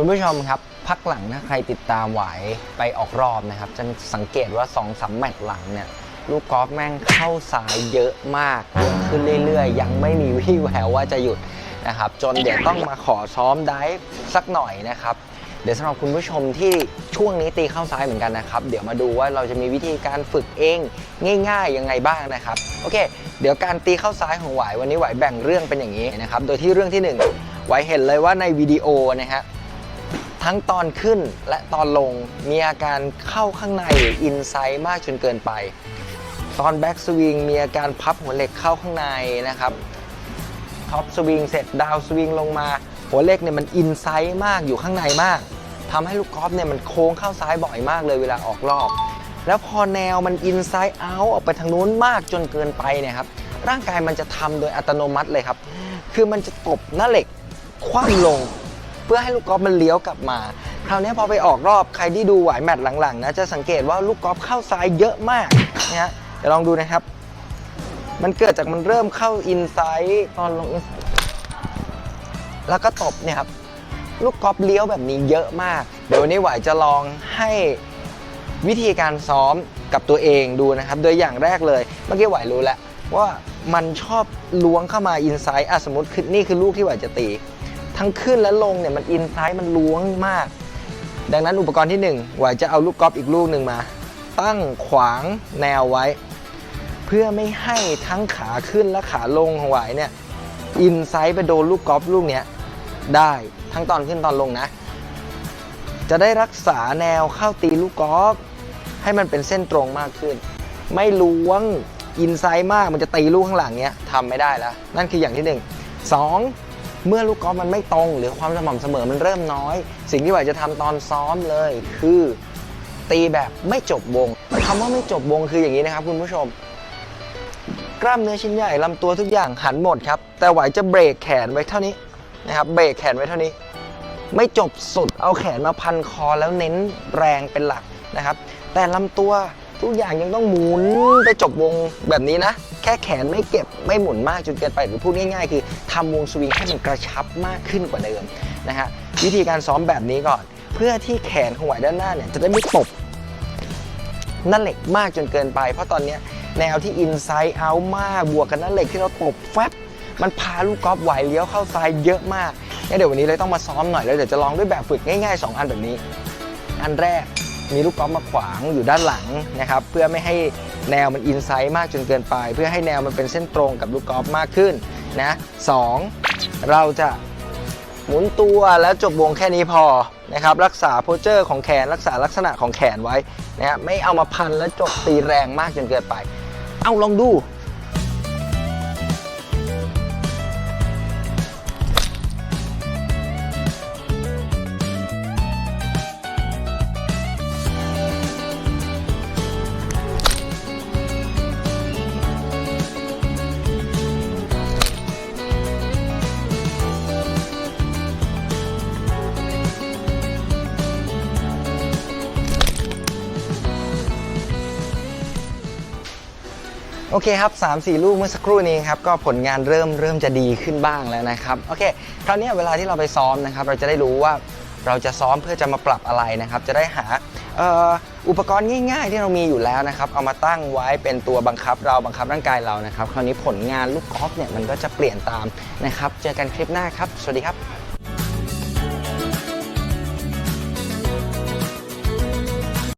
คุณผู้ชมครับ พักหลังถ้าใครติดตามไหวไปออกรอบนะครับ จะสังเกตว่า2องสามแมตช์หลังเนี่ยลูกกอล์ฟแม่งเข้าซ้ายเยอะมากเยอะขึ้นเรื่อยๆ ยังไม่มีวี่แววว่าจะหยุดนะครับ จนเดี๋ยวต้องมาขอซ้อมไดฟ์สักหน่อยนะครับ เดี๋ยวสำหรับคุณผู้ชมที่ช่วงนี้ตีเข้าซ้ายเหมือนกันนะครับ เดี๋ยวมาดูว่าเราจะมีวิธีการฝึกเองง่ายๆยังไงบ้างนะครับ โอเค เดี๋ยวการตีเข้าซ้ายของหวายวันนี้หวายแบ่งเรื่องเป็นอย่างนี้นะครับ โดยที่เรื่องที่หนึ่งหวายเห็นเลยว่าในวิดีโอนะฮะ ทั้งตอนขึ้นและตอนลงมีอาการเข้าข้างในหรืออินไซด์มากจนเกินไป ตอนแบ็กสวิงมีอาการพับหัวเหล็กเข้าข้างในนะครับท็อปสวิงเสร็จดาวสวิงลงมา หัวเหล็กเนี่ยมันอินไซด์มากอยู่ข้างในมากทำให้ลูกกอล์ฟเนี่ยมันโค้งเข้าซ้ายบ่อยมากเลยเวลาออกรอบ แล้วพอแนวมันอินไซด์เอาออกไปทางนู้นมากจนเกินไปเนี่ยครับร่างกายมันจะทำโดยอัตโนมัติเลยครับ คือมันจะกบหน้าเหล็กคว่ำลง เพื่อให้ลูกกอล์ฟมันเลี้ยวกลับมา คราวนี้พอไปออกรอบใครที่ดูหวายแมตช์หลังๆนะจะสังเกตว่าลูกกอล์ฟเข้าซ้ายเยอะมากนะฮะเดี๋ยวลองดูนะครับ มันเกิดจากมันเริ่มเข้าอินไซด์ตอนลงอินไซด์แล้วก็ตบเนี่ยครับลูกกอล์ฟเลี้ยวแบบนี้เยอะมาก เดี๋ยววันนี้หวายจะลองให้วิธีการซ้อมกับตัวเองดูนะครับ โดยอย่างแรกเลยเมื่อกี้หวายรู้แล้วว่ามันชอบล้วงเข้ามาอินไซด์อะสมมติคือนี่คือลูกที่หวายจะตี ทั้งขึ้นและลงเนี่ยมันอินไซด์มันล้วงมาก ดังนั้นอุปกรณ์ที่1หวายจะเอาลูกกอล์ฟอีกลูกหนึ่งมา ตั้งขวางแนวไว้ เพื่อไม่ให้ทั้งขาขึ้นและขาลงของหวายเนี่ยอินไซด์ไปโดนลูกกอล์ฟลูกเนี้ยได้ทั้งตอนขึ้นตอนลงนะ จะได้รักษาแนวเข้าตีลูกกอล์ฟให้มันเป็นเส้นตรงมากขึ้น ไม่ล้วงอินไซด์มากมันจะตีลูกข้างหลังเนี้ยทำไม่ได้แล้ว นั่นคืออย่างที่หนึ่งสอง เมื่อลูกกอล์ฟมันไม่ตรง หรือความสม่ำเสมอมันเริ่มน้อย สิ่งที่ไหวจะทำตอนซ้อมเลย คือ ตีแบบไม่จบวงคำว่าไม่จบวงคืออย่างนี้นะครับ คุณผู้ชม กล้ามเนื้อชิ้นใหญ่ลำตัวทุกอย่างหันหมดครับ แต่ไหวจะเบรกแขนไว้เท่านี้นะครับเบรกแขนไว้เท่านี้ ไม่จบสุดเอาแขนมาพันคอแล้วเน้นแรงเป็นหลักนะครับ แต่ลำตัว ทุกอย่างยังต้องหมุนไปจบวงแบบนี้นะ แค่แขนไม่เก็บไม่หมุนมากจนเกินไปหรือพูดง่ายๆ คือทำวงสวิงให้มันกระชับมากขึ้นกว่าเดิมนะฮะวิธีการซ้อมแบบนี้ก่อน เพื่อที่แขนของไหวด้านหน้าเนี่ยจะได้ไม่ตบหนั่นเหล็กมากจนเกินไป เพราะตอนนี้แนวที่อินไซด์เอามากบวกกับหนั่นเหล็กที่เราตบแฟบมันพาลูกกอล์ฟไหวเลี้ยวเข้าซ้ายเยอะมากงั้นเดี๋ยววันนี้เลยต้องมาซ้อมหน่อยแล้วเดี๋ยวจะลองด้วยแบบฝึกง่ายๆ 2 อันแบบนี้ อันแรก มีลูกกอล์ฟมาขวางอยู่ด้านหลังนะครับเพื่อไม่ให้แนวมันอินไซด์มากจนเกินไป เพื่อให้แนวมันเป็นเส้นตรงกับลูกกอล์ฟมากขึ้นนะสองเราจะหมุนตัวแล้วจบวงแค่นี้พอนะครับรักษาโพสเจอร์ของแขนรักษาลักษณะของแขนไว้นะฮะไม่เอามาพันแล้วจบตีแรงมากจนเกินไป เอาลองดู โอเคครับ3 4ลูกเมื่อสักครู่นี้ครับก็ผลงานเริ่มเริ่มจะดีขึ้นบ้างแล้วนะครับโอเคคราวนี้เวลาที่เราไปซ้อมนะครับ เราจะได้รู้ว่าเราจะซ้อมเพื่อจะมาปรับอะไรนะครับ จะได้หาอ,อ,อุปกรณ์ง่าย ๆ ที่เรามีอยู่แล้วนะครับเอามาตั้งไว้เป็นตัวบังคับเราบังคับร่างกายเรานะครับ คราวนี้ผลงานลูกกอล์ฟเนี่ยมันก็จะเปลี่ยนตามนะครับ เจอกันคลิปหน้าครับ สวัสดีครับ